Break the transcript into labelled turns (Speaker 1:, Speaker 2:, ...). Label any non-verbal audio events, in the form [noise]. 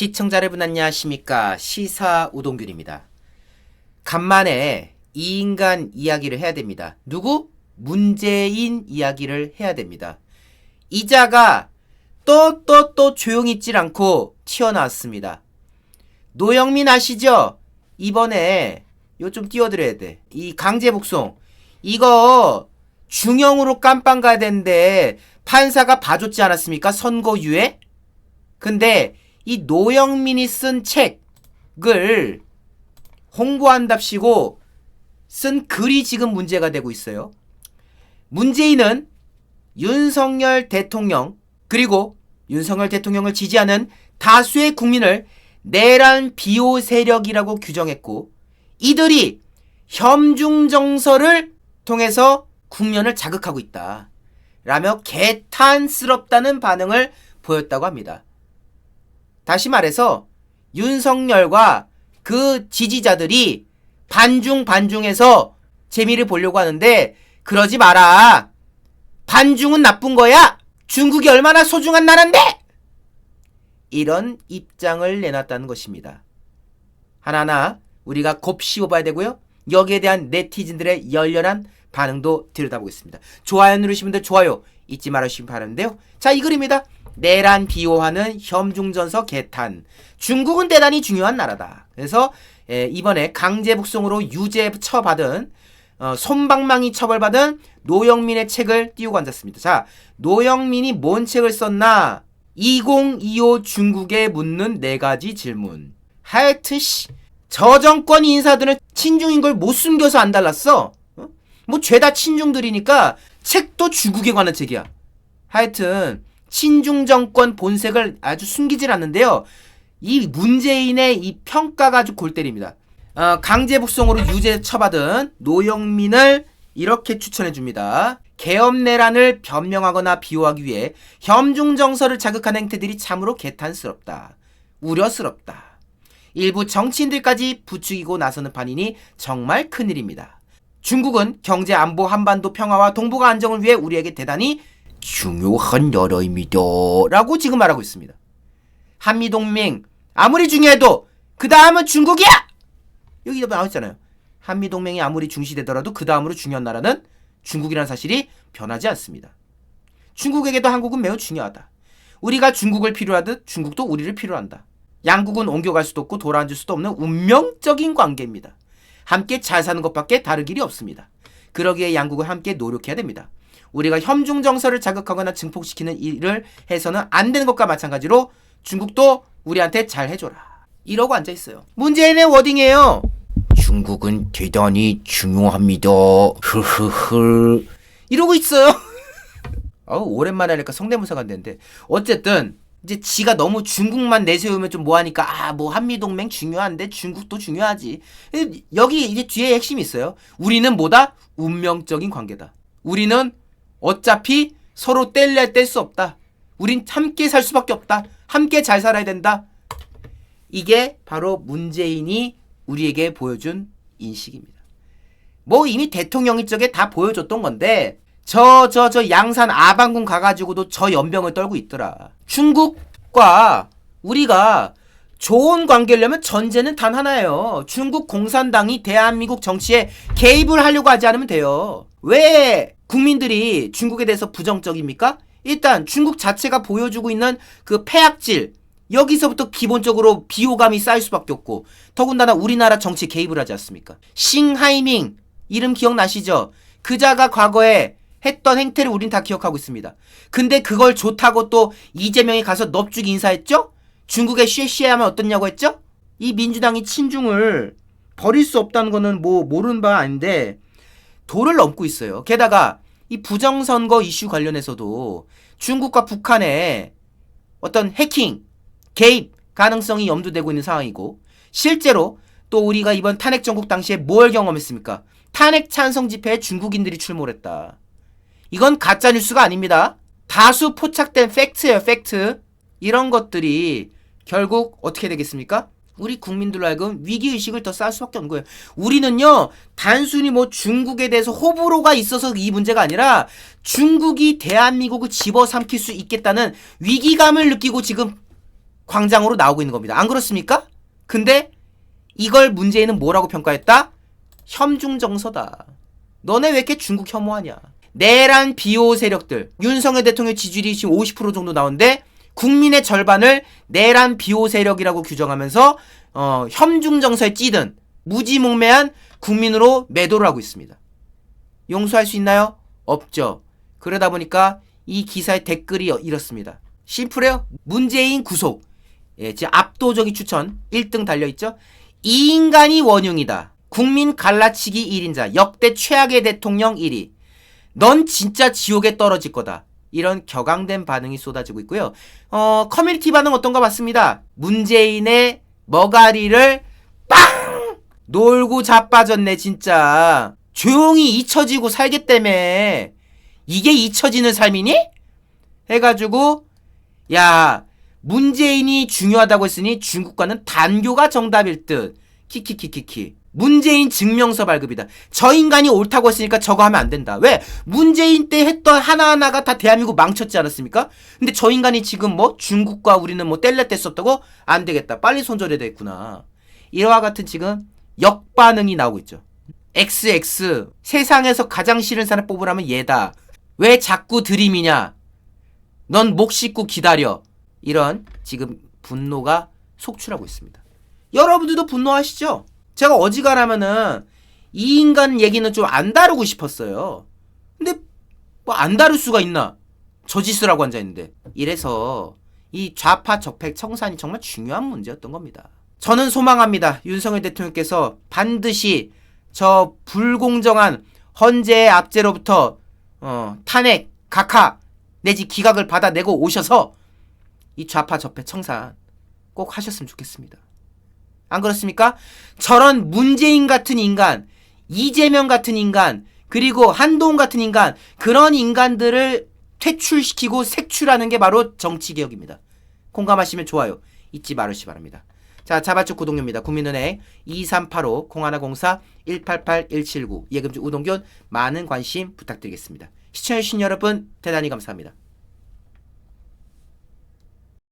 Speaker 1: 시청자 여러분 안녕하십니까 시사 우동균입니다. 간만에 이 인간 이야기를 해야 됩니다. 누구? 문재인 이야기를 해야 됩니다. 이자가 또 또 또 조용히 있질 않고 튀어나왔습니다. 노영민 아시죠? 이번에 요 좀 띄워드려야 돼. 이 강제 복송 이거 중형으로 깜빵 가야 되는데 판사가 봐줬지 않았습니까? 선고유예? 근데 이 노영민이 쓴 책을 홍보한답시고 쓴 글이 지금 문제가 되고 있어요. 문재인은 윤석열 대통령 그리고 윤석열 대통령을 지지하는 다수의 국민을 내란 비호 세력이라고 규정했고 이들이 혐중 정서를 통해서 국면을 자극하고 있다. 라며 개탄스럽다는 반응을 보였다고 합니다. 다시 말해서 윤석열과 그 지지자들이 반중 반중해서 재미를 보려고 하는데 그러지 마라. 반중은 나쁜 거야. 중국이 얼마나 소중한 나라인데. 이런 입장을 내놨다는 것입니다. 하나하나 우리가 곱씹어 봐야 되고요. 여기에 대한 네티즌들의 열렬한 반응도 들여다보겠습니다. 좋아요 누르신 분들 좋아요 잊지 말아주시기 바라는데요. 자, 이 글입니다. 내란 비호하는 혐중전서 개탄. 중국은 대단히 중요한 나라다. 그래서 에, 이번에 강제 북송으로 유죄 처받은 어, 손방망이 처벌받은 노영민의 책을 띄우고 앉았습니다. 자, 노영민이 뭔 책을 썼나? 2025 중국에 묻는 네 가지 질문. 하여튼 씨, 저 정권 인사들은 친중인 걸 못 숨겨서 안 달랐어. 어? 뭐 죄다 친중들이니까 책도 중국에 관한 책이야. 하여튼 친중 정권 본색을 아주 숨기질 않는데요. 이 문재인의 이 평가가 아주 골 때립니다. 어, 강제 북송으로 유죄 처받은 노영민을 이렇게 추천해 줍니다. 계엄내란을 변명하거나 비호하기 위해 혐중 정서를 자극하는 행태들이 참으로 개탄스럽다. 우려스럽다. 일부 정치인들까지 부추기고 나서는 판이니 정말 큰일입니다. 중국은 경제 안보 한반도 평화와 동북아 안정을 위해 우리에게 대단히 중요한 나라입니다. 라고 지금 말하고 있습니다. 한미동맹 아무리 중요해도 그 다음은 중국이야! 여기 나와 있잖아요. 한미동맹이 아무리 중시되더라도 그 다음으로 중요한 나라는 중국이라는 사실이 변하지 않습니다. 중국에게도 한국은 매우 중요하다. 우리가 중국을 필요하듯 중국도 우리를 필요한다. 양국은 옮겨갈 수도 없고 돌아앉을 수도 없는 운명적인 관계입니다. 함께 잘 사는 것밖에 다른 길이 없습니다. 그러기에 양국은 함께 노력해야 됩니다. 우리가 혐중 정서를 자극하거나 증폭시키는 일을 해서는 안 되는 것과 마찬가지로 중국도 우리한테 잘 해줘라. 이러고 앉아 있어요. 문재인의 워딩이에요. 중국은 대단히 중요합니다. 흐흐흐. 이러고 있어요. [laughs] 어우, 오랜만에 하니까 성대모사가 안 되는데. 어쨌든, 이제 지가 너무 중국만 내세우면 좀 뭐하니까, 아, 뭐 한미동맹 중요한데 중국도 중요하지. 여기 이제 뒤에 핵심이 있어요. 우리는 뭐다? 운명적인 관계다. 우리는 어차피 서로 뗄래야 뗄 수 없다. 우린 함께 살 수밖에 없다. 함께 잘 살아야 된다. 이게 바로 문재인이 우리에게 보여준 인식입니다. 뭐 이미 대통령이 쪽에 다 보여줬던 건데 저 저 저 양산 아방궁 가가지고도 저 연병을 떨고 있더라. 중국과 우리가 좋은 관계려면 전제는 단 하나예요. 중국 공산당이 대한민국 정치에 개입을 하려고 하지 않으면 돼요. 왜 국민들이 중국에 대해서 부정적입니까? 일단 중국 자체가 보여주고 있는 그 폐악질 여기서부터 기본적으로 비호감이 쌓일 수밖에 없고 더군다나 우리나라 정치에 개입을 하지 않습니까? 싱하이밍 이름 기억나시죠? 그자가 과거에 했던 행태를 우린 다 기억하고 있습니다. 근데 그걸 좋다고 또 이재명이 가서 넙죽 인사했죠? 중국에 쉐쉐 하면 어떻냐고 했죠? 이 민주당이 친중을 버릴 수 없다는 거는 뭐 모르는 바 아닌데 도를 넘고 있어요. 게다가 이 부정선거 이슈 관련해서도 중국과 북한의 어떤 해킹, 개입 가능성이 염두되고 있는 상황이고 실제로 또 우리가 이번 탄핵 정국 당시에 뭘 경험했습니까? 탄핵 찬성 집회에 중국인들이 출몰했다. 이건 가짜 뉴스가 아닙니다. 다수 포착된 팩트예요, 팩트. 이런 것들이 결국 어떻게 되겠습니까? 우리 국민들로 하여금 위기의식을 더 쌓을 수밖에 없는 거예요. 우리는요, 단순히 뭐 중국에 대해서 호불호가 있어서 이 문제가 아니라 중국이 대한민국을 집어삼킬 수 있겠다는 위기감을 느끼고 지금 광장으로 나오고 있는 겁니다. 안 그렇습니까? 근데 이걸 문재인은 뭐라고 평가했다? 혐중정서다. 너네 왜 이렇게 중국 혐오하냐? 내란 비호 세력들 윤석열 대통령 지지율이 지금 50% 정도 나오는데 국민의 절반을 내란 비호 세력이라고 규정하면서 어, 혐중 정서에 찌든 무지몽매한 국민으로 매도를 하고 있습니다. 용서할 수 있나요? 없죠. 그러다 보니까 이 기사의 댓글이 이렇습니다. 심플해요. 문재인 구속. 예, 지금 압도적인 추천 1등 달려 있죠. 이 인간이 원흉이다. 국민 갈라치기 1인자. 역대 최악의 대통령 1위. 넌 진짜 지옥에 떨어질 거다. 이런 격앙된 반응이 쏟아지고 있고요. 어, 커뮤니티 반응 어떤가 봤습니다. 문재인의 머가리를 빵! 놀고 자빠졌네, 진짜. 조용히 잊혀지고 살겠다며. 이게 잊혀지는 삶이니? 해가지고, 야, 문재인이 중요하다고 했으니 중국과는 단교가 정답일 듯. 키키키키키. 문재인 증명서 발급이다. 저 인간이 옳다고 했으니까 저거 하면 안 된다. 왜? 문재인 때 했던 하나하나가 다 대한민국 망쳤지 않았습니까? 근데 저 인간이 지금 뭐 중국과 우리는 뭐 뗄래 뗄수 없다고? 안 되겠다. 빨리 손절해야 되겠구나. 이와 같은 지금 역반응이 나오고 있죠. XX. 세상에서 가장 싫은 사람 뽑으라면 얘다. 왜 자꾸 드림이냐? 넌 목 씻고 기다려. 이런 지금 분노가 속출하고 있습니다. 여러분들도 분노하시죠? 제가 어지간하면은 이 인간 얘기는 좀 안 다루고 싶었어요. 근데 뭐 안 다룰 수가 있나? 저 짓을 하고 앉아있는데. 이래서 이 좌파 적폐 청산이 정말 중요한 문제였던 겁니다. 저는 소망합니다. 윤석열 대통령께서 반드시 저 불공정한 헌재의 압제로부터 어, 탄핵, 각하 내지 기각을 받아내고 오셔서 이 좌파 적폐 청산 꼭 하셨으면 좋겠습니다. 안 그렇습니까? 저런 문재인 같은 인간, 이재명 같은 인간, 그리고 한동훈 같은 인간, 그런 인간들을 퇴출시키고 색출하는 게 바로 정치개혁입니다. 공감하시면 좋아요. 잊지 말으시 기 바랍니다. 자, 자발적 구독료입니다. 국민은행 2385 0104 188 179 예금주 우동균 많은 관심 부탁드리겠습니다. 시청해주신 여러분 대단히 감사합니다.